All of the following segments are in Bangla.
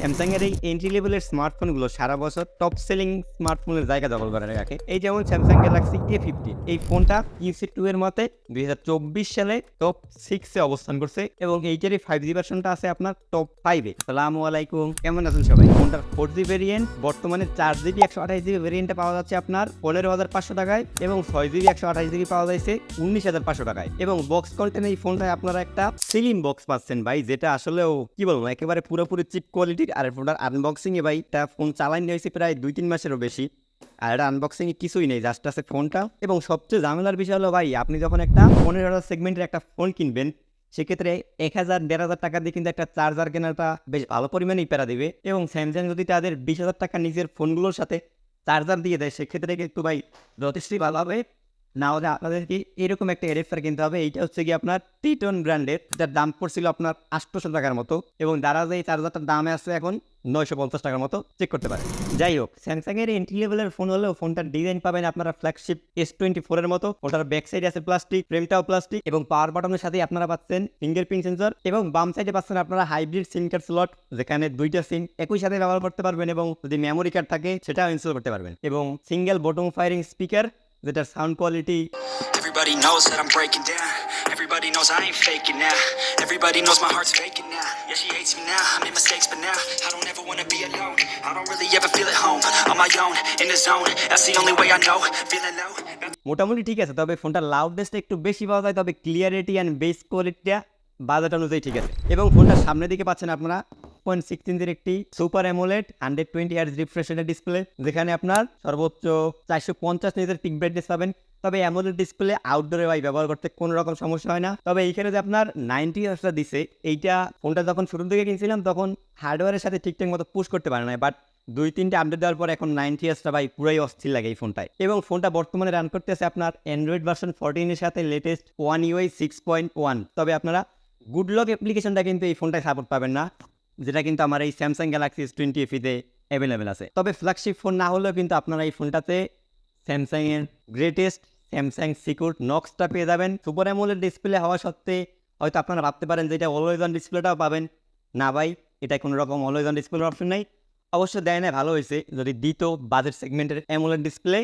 স্যামসাং এর এই এন্ট্রি লেভেলের স্মার্টফোনগুলো সারা বছর টপ সেলিং স্মার্টফোনের জায়গা দখল করে রাখে। এই যেমন স্যামসাং গ্যালাক্সি এ ফিফটি এই ফোনটা ইউসি টু এর মতে দুই হাজার চব্বিশ সালে টপ সিক্সে অবস্থান করছে এবং এইটারই ফাইভ জি ভার্সনটা আছে আপনার টপ ফাইভে সালাম আলাইকুম, কেমন আছেন সবাই? ফোনটার ফোর জি ভেরিয়েন্ট বর্তমানে চার জিবি একশো আঠাশ জিবি ভেরিয়েন্টটা পাওয়া যাচ্ছে আপনার পনেরো হাজার পাঁচশো টাকায় এবং ছয় জিবি একশো আঠাশ জিবি পাওয়া যাচ্ছে উনিশ হাজার পাঁচশো টাকায়। এবং বক্স কন্টেন্ট এই ফোনটায় আপনারা একটা সিলিম বক্স পাচ্ছেন ভাই, যেটা আসলেও কি বলব, একেবারে পুরোপুরি চিপ কোয়ালিটির আর ফোনটার আনবক্সিং এ ভাই এটা ফোন চালাই নিয়ে হয়েছে প্রায় দুই তিন মাসেরও বেশি। আর এটা আনবক্সিং এ কিছুই নেই জাস্ট আছে ফোনটা। এবং সবচেয়ে ঝামেলার বিষয় হলো ভাই, আপনি যখন একটা পনেরো হাজার সেগমেন্টের একটা ফোন কিনবেন, সেক্ষেত্রে এক হাজার, দেড় হাজার টাকা দিয়ে কিন্তু একটা চার্জার কেনাটা বেশ ভালো পরিমাণেই প্যারা দিবে। এবং স্যামসাং যদি তাদের বিশ হাজার টাকা নিজের ফোনগুলোর সাথে চার্জার দিয়ে দেয়, সেক্ষেত্রে কিন্তু ভাই, যথেষ্টই ভালো হবে। না হলে আপনাদেরকে এরকম একটা এডেপ্টার কিনতে হবে, এইটা হচ্ছে কি আপনার টিটন ব্র্যান্ডের যার দাম পড়ছিল আপনার আটশোশো টাকার মতো এবং দ্বারা যে চার্জারটার দামে আছে এখন নয়শো পঞ্চাশ টাকার মতো চেক করতে পারেন। যাই হোক স্যামসাং এর এন্ট্রি লেভেলের ফোন হলেও ফোনটার ডিজাইন পাবেন আপনারা ফ্ল্যাগশিপ এস টোয়েন্টি ফোরের মতো ওটার ব্যাক সাইড আছে প্লাস্টিক ফ্রেমটাও প্লাস্টিক এবং পাওয়ার বাটনের সাথে আপনারা পাচ্ছেন ফিঙ্গারপ্রিন্ট সেন্সর এবং বাম সাইডে পাচ্ছেন আপনারা হাইব্রিড সিম কার্ড স্লট যেখানে দুইটা সিম একই সাথে ব্যবহার করতে পারবেন এবং যদি মেমোরি কার্ড থাকে, সেটাও ইনস্টল করতে পারবেন এবং সিঙ্গেল বটম ফায়ারিং স্পিকার যেটার sound quality Everybody knows that I'm breaking down. Everybody knows I ain't faking now. Everybody knows my heart's faking now. Yeah, she hates me now. I made mistakes, but now I don't ever wanna be alone. I don't really ever feel at home. On my own, in the zone. That's the only way I know. Feeling low. মোটামুটি ঠিক আছে তবে ফোনটার লাউডনেসটা একটু বেশি পাওয়া যায় তবে ক্লিয়ারিটি অ্যান্ড বেস কোয়ালিটিটা বাজেট অনুযায়ী ঠিক আছে এবং ফোনটার সামনের দিকে পাচ্ছেন আপনারা পয়েন্ট সিক্স ইঞ্চের একটি সুপার অ্যামোলেড হান্ড্রেড টোয়েন্টি ইয়ার্স রিফ্রেশনের ডিসপ্লে যেখানে আপনার সর্বোচ্চ চারশো পঞ্চাশ নিজের পিক ব্রাইটনেস পাবেন। তবে অ্যামোলেড ডিসপ্লে আউটডোরে ভাই ব্যবহার করতে কোনো রকম সমস্যা হয় না। তবে এইখানে যে আপনার নাইনটি ইয়ার্সটা দিছে, এইটা ফোনটা যখন শুরুর দিকে কিনছিলাম, তখন হার্ডওয়্যারের সাথে ঠিকঠাক মতো পুশ করতে পারে না বাট দুই তিনটে আপডেট দেওয়ার পর এখন নাইনটি ইয়ার্সটা ভাই পুরাই অস্থির লাগে এই ফোনটায়। এবং ফোনটা বর্তমানে রান করতেছে আপনার অ্যান্ড্রয়েড ভার্সন ফোরটিনের সাথে latest One UI six point one তবে আপনারা গুড লক অ্যাপ্লিকেশনটা কিন্তু এই ফোনটায় সাপোর্ট পাবেন না। যেটা কিন্তু আমার এই স্যামসাং গ্যালাক্সি এস টোয়েন্টি এফিতে অ্যাভেলেবেল আছে। তবে ফ্ল্যাগশিপ ফোন না হলেও কিন্তু আপনারা এই ফোনটাতে স্যামসাংয়ের গ্রেটেস্ট স্যামসাং সিকিউর নক্সটা পেয়ে যাবেন। সুপার অ্যামোলেড ডিসপ্লে হওয়া সত্ত্বে হয়তো আপনারা ভাবতে পারেন যে এটা অলওয়েজ অন ডিসপ্লেটাও পাবেন। না ভাই, এটা কোনো রকম অলওয়েজ অন ডিসপ্লের অপশন নাই। অবশ্য দেয় না ভালো হয়েছে। যদি দিত বাজেট সেগমেন্টের অ্যামোলেড ডিসপ্লে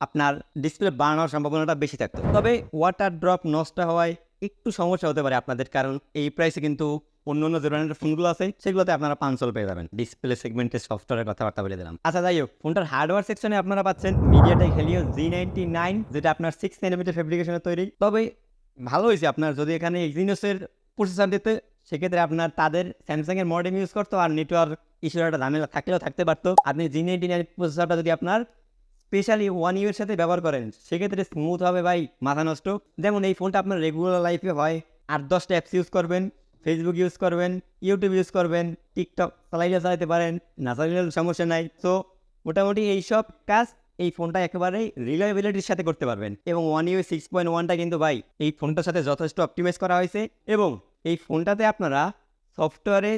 আপনার ডিসপ্লে বাড়ানোর সম্ভাবনাটা বেশি থাকতো। তবে ওয়াটার ড্রপ নষ্ট হওয়ায় একটু সমস্যা হতে পারে আপনাদের, কারণ এই প্রাইসে কিন্তু অন্য অন্য ব্র্যান্ডের ফোনগুলো আছে, সেগুলোতে আপনারা পাঁচশো পেয়ে যাবেন। ডিসপ্লে সেগমেন্টের সফটওয়্যারের কথাবার্তা বলে দিলাম। আচ্ছা যাই হোক ফোনটার হার্ডওয়্যার সেকশনে আপনারা পাচ্ছেন MediaTek Helio G ninety nine যেটা আপনার সিক্স সেন্টিমিটার ফেব্রিকেশনে তৈরি। তবে ভালো হয়েছে আপনার, যদি এখানে এক্সিনোসের প্রসেসর দিতে, সেক্ষেত্রে আপনার তাদের স্যামসাং এর মডেল ইউজ করতো, আর নেটওয়ার্ক ইস্যুর একটা ঝামেলা থাকলেও থাকতে পারতো। আপনি জি নাইনটি নাইন প্রসেসরটা যদি আপনার স্পেশালি ওয়ান ইউ এর সাথে ব্যবহার করেন। সেক্ষেত্রে স্মুথ হবে ভাই, মাথা নষ্ট। যেমন এই ফোনটা আপনার রেগুলার লাইফে হয়। আট দশটা অ্যাপস ইউজ করবেন ফেসবুক ইউজ করবেন ইউটিউব ইউজ করবেন টিকটক চালাইলে চালাতে পারেন, না সমস্যা নাই। তো মোটামুটি এইসব কাজ এই ফোনটা একেবারে রিলায়েবিলিটির সাথে করতে পারবেন। এবং ওয়ান ইউ সিক্স পয়েন্ট ওয়ানটা কিন্তু ভাই, এই ফোনটার সাথে যথেষ্ট অপটিমাইজ করা হয়েছে। এবং এই ফোনটাতে আপনারা সফটওয়্যারে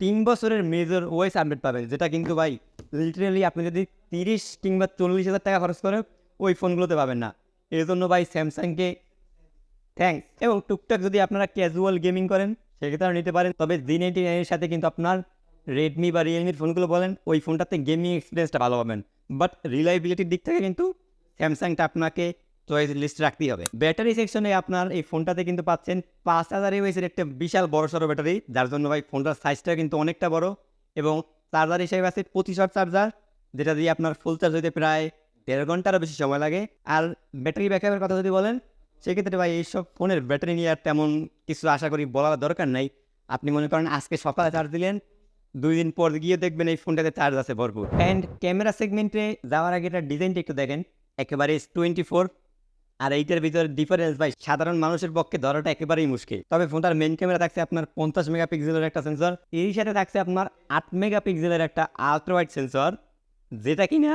তিন বছরের মেজর ওয়েস আপডেট পাবেন, যেটা কিন্তু ভাই লিটারেলি আপনি যদি তিরিশ কিংবা চল্লিশ হাজার টাকা খরচ করে ওই ফোনগুলোতে পাবেন না। এর জন্য ভাই স্যামসাংকে থ্যাংকস এবং টুকটাক যদি আপনারা ক্যাজুয়াল গেমিং করেন, সেক্ষেত্রে নিতে পারেন। তবে জি নাইনটি নাইনের সাথে কিন্তু আপনার রেডমি বা রিয়েলমির ফোনগুলো বলেন, ওই ফোনটাতে গেমিং এক্সপিরিয়েন্সটা ভালো পাবেন। বাট রিলায়েবিলিটির দিক থেকে কিন্তু স্যামসাংটা আপনাকে চয়েস লিস্ট রাখতেই হবে। ব্যাটারি সেকশনে আপনার এই ফোনটাতে কিন্তু পাচ্ছেন পাঁচ হাজার এমএসের একটা বিশাল বড় সড়ো ব্যাটারি যার জন্য ভাই ফোনটার সাইজটা কিন্তু অনেকটা বড় এবং চার্জার হিসেবে আছে পঁচিশ চার্জার যেটা দিয়ে আপনার ফুল চার্জ হইতে প্রায় দেড় ঘন্টারও বেশি সময় লাগে। আর ব্যাটারি ব্যাকআপের কথা যদি বলেন, সেক্ষেত্রে ভাই এইসব ফোনের ব্যাটারি নিয়ে আর তেমন কিছু আশা করি বলার দরকার নাই। আপনি মনে করেন আজকে সকালে চার্জ দিলেন, দুই দিন পর গিয়ে দেখবেন এই ফোনটাতে চার্জ আছে ভরপুর। অ্যান্ড ক্যামেরা সেগমেন্টে যাওয়ার আগে এটার ডিজাইনটা একটু দেখেন, একেবারে টোয়েন্টি ফোর আর এইটার ভিতরে ডিফারেন্স ভাই, সাধারণ মানুষের পক্ষে ধরাটা একেবারেই মুশকিল। তবে ফোনটার মেন ক্যামেরা থাকছে আপনার পঞ্চাশ মেগাপিক্সেলের একটা সেন্সর এর সাথে থাকছে আপনার আট মেগাপিক্সেলের একটা আলট্রা সেন্সর যেটা কিনা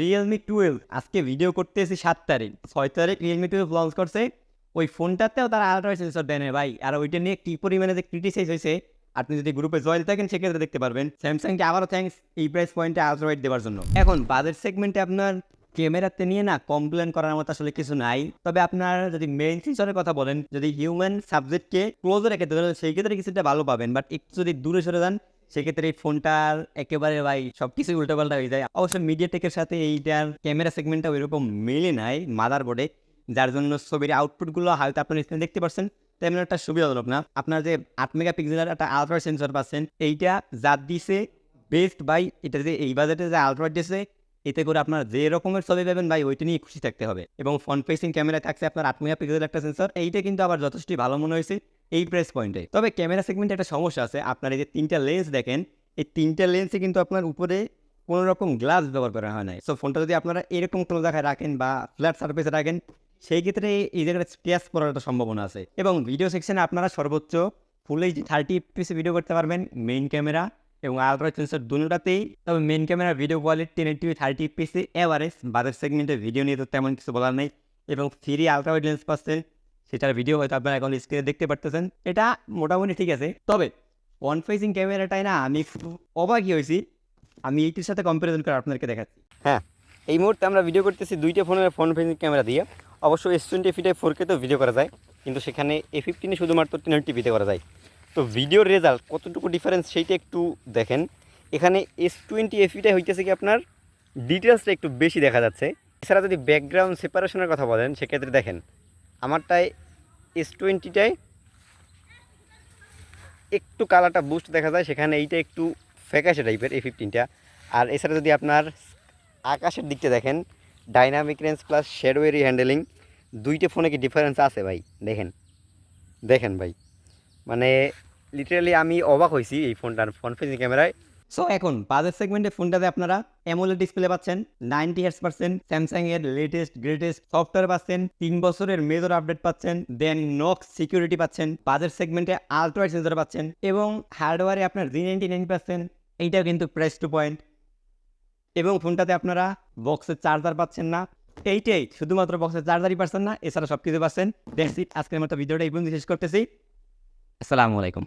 রিয়েলমি টুয়েলভ আজকে ভিডিও করতে এসে সাত তারিখ। ছয় তারিখ রিয়েলমি টুয়েলভ লঞ্চ করছে। ওই ফোনটাতেও তারা আলট্রা সেন্সর দেয় না ভাই। আর ওইটা নিয়ে কি পরিমাণে যে ক্রিটিসাইজ হয়েছে, আপনি যদি গ্রুপে জয়েন থাকেন, সেক্ষেত্রে দেখতে পারবেন। স্যামসাংকে আবারও থ্যাঙ্কস এই প্রাইস পয়েন্টে আলট্রা ওয়াইড দেওয়ার জন্য। এখন বাজেট সেগমেন্টে আপনার ক্যামেরাতে নিয়ে না কমপ্লেন করার মতো আসলে কিছু নাই। তবে আপনার যদি মেইন ফিচারের কথা বলেন, যদি হিউম্যান সাবজেক্টকে ক্লোজে রেখে ধরেন সেই ক্ষেত্রে কিছুটা ভালো পাবেন। বাট একটু যদি দূরে সরে যান সেক্ষেত্রে এই ফোনটার একেবারে ভাই সব কিছুই উল্টোপাল্টা হয়ে যায়। অবশ্য মিডিয়াটেকের সাথে এইটার ক্যামেরা সেগমেন্টটা ওইরকম মেলে নাই মাদার বোর্ডে যার জন্য ছবির আউটপুটগুলো হয়তো আপনার স্ক্রিনে দেখতে পাচ্ছেন তেমন একটা সুবিধাজনক না। আপনার যে আট মেগা পিক্সেলের একটা আলট্রা সেন্সর পাচ্ছেন, এইটা যা দিছে বেস্ট বাই এটা যে এই বাজেটে যে আলট্রা দিছে, এতে করে আপনার যে রকমের ছবি পাবেন ভাই, ওইটা নিয়ে খুশি থাকতে হবে। এবং ফ্রন্ট ফেসিং ক্যামেরা থাকছে আপনার আট মেগা পিক্সেলের একটা সেন্সর এইটা কিন্তু আবার যথেষ্টই ভালো মনে হয়েছে। এই প্রেস পয়েন্টে তবে ক্যামেরা সেগমেন্টে একটা সমস্যা আছে। আপনার এই যে তিনটা লেন্স দেখেন, এই তিনটা লেন্সে কিন্তু আপনার উপরে কোনো রকম গ্লাস ব্যবহার করা হয় না সো ফোনটা যদি আপনারা এরকম কোনো জায়গায় রাখেন বা ফ্ল্যাট সার্ফেসে রাখেন, সেই ক্ষেত্রে এই জায়গাটা স্ক্র্যাচ করার একটা সম্ভাবনা আছে। এবং ভিডিও সেকশনে আপনারা সর্বোচ্চ ফুল এইচডি থার্টি পিসে ভিডিও করতে পারবেন মেইন ক্যামেরা এবং আলট্রা সেন্সর দুটাতেই। তবে main camera video quality ten eighty thirty পিসে এভারেজ বাজার সেগমেন্টে ভিডিও নিয়ে তো তেমন কিছু বলার নেই। এবং থ্রি আলট্রা ওয়াইড লেন্স পাচ্ছে সেটার ভিডিও হয়তো আপনারা এখন স্ক্রিনে দেখতে পারতেছেন। এটা মোটামুটি ঠিক আছে। তবে ওয়ান ফেসিং ক্যামেরাটাই না আমি অবাকই হয়েছি। আমি এইটির সাথে কম্পারিজন করে আপনাদেরকে দেখাচ্ছি। হ্যাঁ এই মুহূর্তে আমরা ভিডিও করতেছি দুইটা ফোনের ফোন ফেসিং ক্যামেরা দিয়ে। অবশ্য এস টোয়েন্টি ফিটে ফোর কেতেও ভিডিও করা যায়, কিন্তু সেখানে এ ফিফটিনে শুধুমাত্র টেন টিভিতে করা যায়। তো ভিডিওর রেজাল্ট কতটুকু ডিফারেন্স সেইটা একটু দেখেন। এখানে এস টোয়েন্টি এফিটা হইতেছে কি আপনার ডিটেলসটা একটু বেশি দেখা যাচ্ছে। এছাড়া যদি ব্যাকগ্রাউন্ড সেপারেশনের কথা বলেন, সেক্ষেত্রে দেখেন আমারটায় এস টোয়েন্টিটায় একটু কালারটা বুস্ট দেখা যায়, সেখানে এইটা একটু ফ্যাকাশে টাইপের এই ফিফটিনটা আর এছাড়া যদি আপনার আকাশের দিকটা দেখেন ডাইনামিক রেঞ্জ প্লাস শেডওয়েরি হ্যান্ডেলিং দুইটা ফোনে কি ডিফারেন্স আছে ভাই? দেখেন। দেখেন ভাই। মানে লিটারালি আমি অবাক হয়েছি এই ফোনটার ফ্রন্ট ফেসিং ক্যামেরায় সো এখন বাজেট সেগমেন্টে ফোনটাতে আপনারা অ্যামোলেড ডিসপ্লে পাচ্ছেন নাইনটি হার্স পাচ্ছেন স্যামসাং এর লেটেস্ট গ্রেটেস্ট সফটওয়্যার পাচ্ছেন, তিন বছরের মেজর আপডেট পাচ্ছেন দেন নক্স সিকিউরিটি পাচ্ছেন, বাজেট সেগমেন্টে আলট্রা সেন্সর পাচ্ছেন, এবং হার্ডওয়্যারে আপনার জি নাইনটি নাইন পাচ্ছেন এইটাও কিন্তু প্রাইস টু পয়েন্ট এবং ফোনটাতে আপনারা বক্সের চার্জার পাচ্ছেন না, এইটাই শুধুমাত্র বক্সের চার্জারই পাচ্ছেন না, এছাড়া সব কিছু পাচ্ছেন দেখছি আজকের মতো ভিডিওটা এই পর্যন্ত শেষ করতেছি। আসসালামু আলাইকুম।